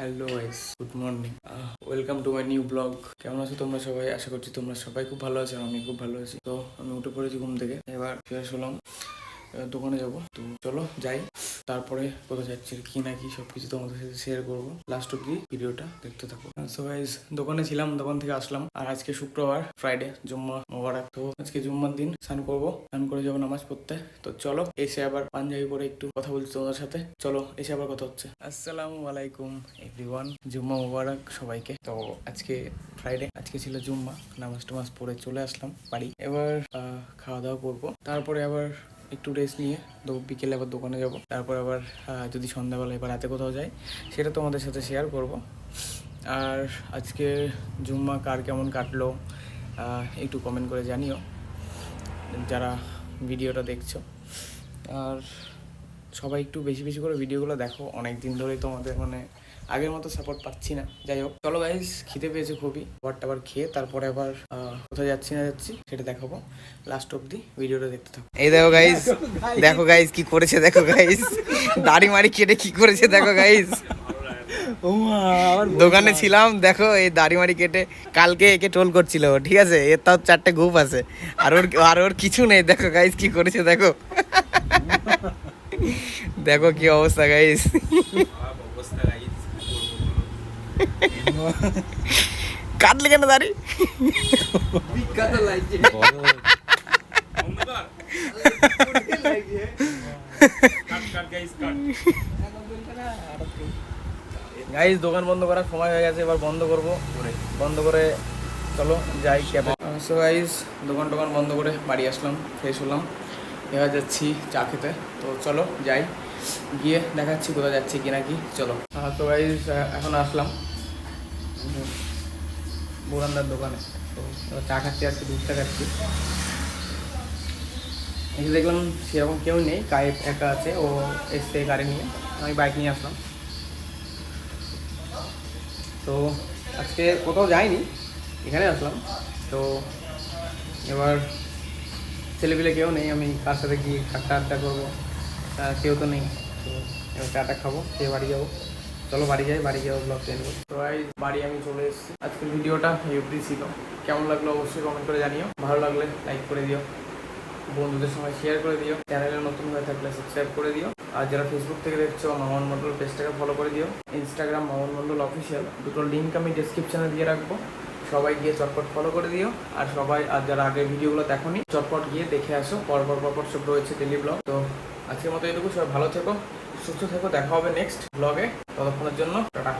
Hello guys good morning welcome to my new blog কেমন আছো তোমরা সবাই? আশা করছি তোমরা সবাই খুব ভালো আছো, আমি খুব ভালো আছি। তো আমি উঠে পড়েছি ঘুম থেকে, এবার ফ্রেশ হলাম। দোকানে যাব। তো চলো, যাই। তারপরে কোথাও যাচ্ছি, কি না কি সবকিছু তোমাদের সাথে শেয়ার করব। লাস্ট অব্দি ভিডিওটা দেখতে থাকো। সো গাইস দোকানে ছিলাম, দোকান থেকে আসলাম। আর আজকে শুক্রবার ফ্রাইডে জুম্মা মোবারক। তো আজকে জুম্মার দিন, স্নান করব। স্নান করে যাব নামাজ পড়তে। তো চলো, এসে আবার পাঞ্জাবি পরে একটু কথা বলছি তোমাদের সাথে। চলো, এসে আবার কথা হচ্ছে। আসসালামু আলাইকুম এভরিওয়ান জুম্মা মোবারক সবাইকে। তো আজকে ফ্রাইডে আজকে ছিল জুম্মা। নামাজ টামাজ পড়ে চলে আসলাম বাড়ি। এবার খাওয়া দাওয়া করব। তারপরে আবার একটু রেস্ট নিয়ে, তো বিকেলে আবার দোকানে যাব। তারপর আবার যদি সন্ধ্যাবেলায় বা রাতে কোথাও যাই, সেটা তোমাদের সাথে শেয়ার করব। আর আজকে জুম্মা কার কেমন কাটলো একটু কমেন্ট করে জানিও, যারা ভিডিওটা দেখছ। আর সবাই একটু বেশি বেশি করে ভিডিওগুলো দেখো অনেক দিন ধরেই তোমাদের মানে আগের মতো সাপোর্ট পাচ্ছি না। যাই হোক চলো গাইজ খিদে পেয়েছে খুবই। খাবার টাবার খেয়ে তারপরে আবার কোথায় যাচ্ছি না যাচ্ছি সেটা দেখাবো। লাস্ট অব্দি ভিডিওটা দেখতে থাকো। এই দেখো গাইস দেখো গাইস কি করেছে দেখো গাইস দাড়ি মারি কেটে কি করেছে দেখো গাইস দোকানে ছিলাম দেখো এই দাড়ি মারি কেটে কালকে একে টোল করছিল ঠিক আছে? এর তাও চারটে গ্রুপ আছে। আর ওর আর ওর কিছু নেই দেখো গাইস কি করেছে দেখো। দেখো কি অবস্থা গাইস কাটলে কেন দাড়ি? গাইজ দোকান বন্ধ করার সময় হয়ে গেছে, এবার বন্ধ করব বন্ধ করে চলো, যাই ক্যাবে সো গাইজ দোকান টোকান বন্ধ করে বাড়ি আসলাম ফ্রেশ হলাম। এবার যাচ্ছি চা খেতে। তো চলো, যাই। গিয়ে দেখাচ্ছি কোথায় যাচ্ছি কি না কি, চলো। তো গাইজ এখন আসলাম। বোরান্দার দোকানে। তো চা খাচ্ছি আর কি দুধটা খাচ্ছি। এসে দেখলাম সেরকম কেউ নেই গায়ে একা আছে, ও এসছে গাড়ি নিয়ে। আমি বাইক নিয়ে আসলাম। তো আজকে কোথাও যাইনি, এখানে আসলাম। তো এবার ছেলেপিলে কেউ নেই, আমি কার সাথে গিয়ে ঠাট্টা আড্ডা করব। কেউ তো নেই। তো এবার চাটা খাব, খেয়ে বাড়ি যাব। চলো বাড়ি যাই, বাড়ি যাব ব্লগ চেঞ্জ এই বাড়ি আমি চলে এসেছি। আজকের ভিডিওটা ইউপি ছিল। কেমন লাগল অবশ্যই কমেন্ট করে জানিও। ভালো লাগলে লাইক করে দিও। বন্ধুদের সঙ্গে শেয়ার করে দিও। চ্যানেলে নতুন হয়ে থাকলে সাবস্ক্রাইব করে দিও। আর যারা ফেসবুক থেকে দেখছ, মামন মন্ডল পেজটাকে ফলো করে দিও। ইনস্টাগ্রাম মামন মন্ডল অফিসিয়াল দুটো লিঙ্ক আমি ডিসক্রিপশনে দিয়ে রাখব। সবাই গিয়ে চটপট ফলো করে দিও। আর সবাই, আর যারা আগের ভিডিওগুলো দেখোনি, চটপট গিয়ে দেখে আসো। পরপর পরপর সব রয়েছে ডেলি ব্লগ তো আজকের মতো এটুকু। সবাই ভালো থেকো। সুস্থ থেকো দেখা হবে নেক্সট ব্লগে ততক্ষণের জন্য টাটা।